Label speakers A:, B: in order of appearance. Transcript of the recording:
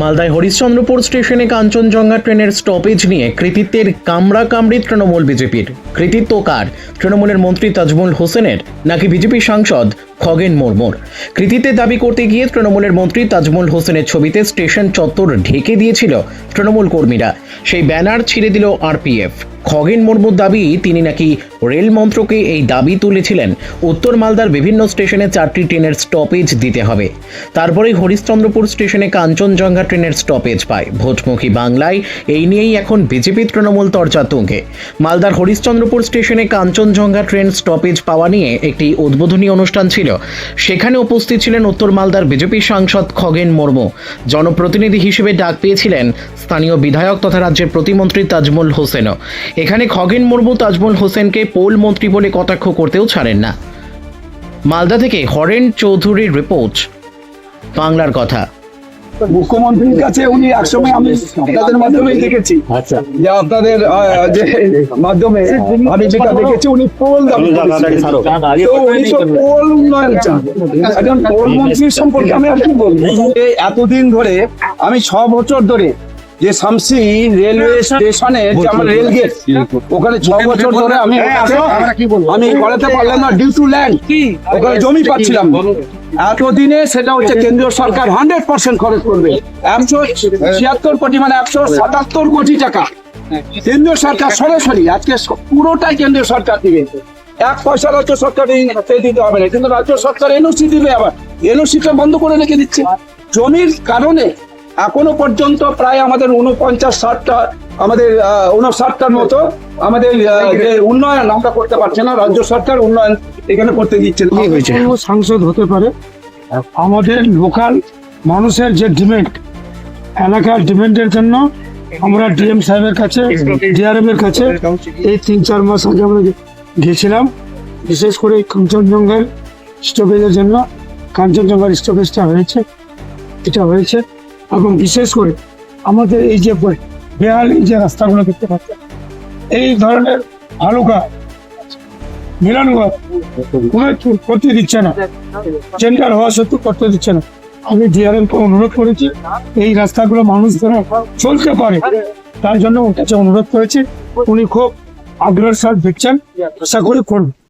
A: মালদায় হরিশ্চন্দ্রপুর স্টেশনে কাঞ্চনজঙ্ঘা ট্রেনের স্টপেজ নিয়ে কৃতিত্বের কামড়া কামড়ি তৃণমূল বিজেপির। কৃতিত্ব কার? তৃণমূলের মন্ত্রী তাজমুল হোসেনের নাকি বিজেপি সাংসদ খগেন মুর্মুর? কৃতিত্বের দাবি করতে গিয়ে তৃণমূলের মন্ত্রী তাজমুল হোসেনের ছবিতে স্টেশন চত্বর ঢেকে দিয়েছিল তৃণমূল কর্মীরা। সেই ব্যানার ছিঁড়ে দিল আরপিএফ। খগেন মুর্মুর দাবি, তিনি নাকি রেল মন্ত্রকে এই দাবি তুলেছিলেন। উত্তর মালদার বিভিন্ন স্টেশনে চারটি ট্রেনের স্টপেজ দিতে হবে। তারপরেই হরিশ্চন্দ্রপুর স্টেশনে কাঞ্চনজঙ্ঘা ট্রেনের স্টপেজ পায়। ভোটমুখী বাংলায় এই নিয়েই এখন বিজেপি তৃণমূল তর্জা তুঙ্গে। মালদার হরিশ্চন্দ্রপুর স্টেশনে কাঞ্চনজঙ্ঘা ট্রেন স্টপেজ পাওয়া নিয়ে একটি উদ্বোধনী অনুষ্ঠান ছিল। সেখানে উপস্থিত ছিলেন উত্তর মালদার বিজেপি সাংসদ খগেন মুর্মু। জনপ্রতিনিধি হিসেবে ডাক পেয়েছিলেন স্থানীয় বিধায়ক তথা রাজ্যের প্রতিমন্ত্রী তাজমুল হোসেনও। এখানে খগেন মুর্মু তাজমুল হোসেনকে পোল মন্ত্রী বলে কটাক্ষ করতেও ছাড়েন না। মালদা থেকে হরেন চৌধুরীর রিপোর্ট। বাংলার কথা।
B: মুখ্যমন্ত্রীর কাছে উনি একসময় আমি আপনাদের মাধ্যমে দেখেছি।
C: আচ্ছা।
B: যে আপনাদের যে মাধ্যমে আমি যেটা দেখেছি উনি পোল পোল উন্নয়ন চান। একজন পোল মন্ত্রীর সম্পর্কে আমি আর কি বলব? এতদিন ধরে আমি ছ বছর ধরে যে শামসি রেলওয়ে স্টেশনে যে আমার রেল গেট ওখানে ছ বছর ধরে আমি আমি করাতে পারলাম না ডিউ টু ল্যান্ড ওখানে জমি পাচ্ছিলাম। এতদিনে সেটা হচ্ছে কেন্দ্রীয় সরকার হান্ড্রেড পার্সেন্ট খরচ করবে। একশো ছিয়াত্তর কোটি মানে একশো সাতাত্তর কোটি টাকা। কেন্দ্রীয় সরকার সরাসরি আজকে পুরোটাই কেন্দ্রীয় সরকার দিবে। এক পয়সা রাজ্য সরকার দিতে হবে না কিন্তু রাজ্য সরকার এনওসি দিবে আবার। এনওসিটা বন্ধ করে রেখে দিচ্ছে। জমির কারণে এখনও পর্যন্ত প্রায় আমাদের উনপঞ্চাশ ষাটটা আমাদের উনষাটটার মতো আমাদের যে উন্নয়ন আমরা করতে পারছি না রাজ্য সরকার উন্নয়ন এখানে করতে দিচ্ছে কি হয়েছে?
D: সাংসদ হতে পারে। আমাদের লোকাল মানুষের যে ডিমান্ড এলাকার ডিমান্ডের জন্য আমরা ডিএম সাহেবের কাছে ডিআরএম এর কাছে এই তিন চার মাস আগে আমরা গিয়েছিলাম বিশেষ করে এই কাঞ্চনজঙ্ঘার স্টপেজের জন্য কাঞ্চনজঙ্ঘার স্টপেজটা হয়েছে এটা হয়েছে। এবং বিশেষ করে আমাদের এই যে বেহাল এই যে রাস্তাগুলো দেখতে পাচ্ছেন, এই ধরনের ভালুকা মিলনগড় কোনো করতে দিচ্ছে না। টেন্ডার হওয়া সত্ত্বেও করতে দিচ্ছে না। আমি ডিআরএম কে অনুরোধ করেছি, এই রাস্তাগুলো মানুষ যেন চলতে পারে, তার জন্য ওর কাছে অনুরোধ করেছি। উনি খুব আগ্রহের সাথে দেখছেন, আশা করি করবেন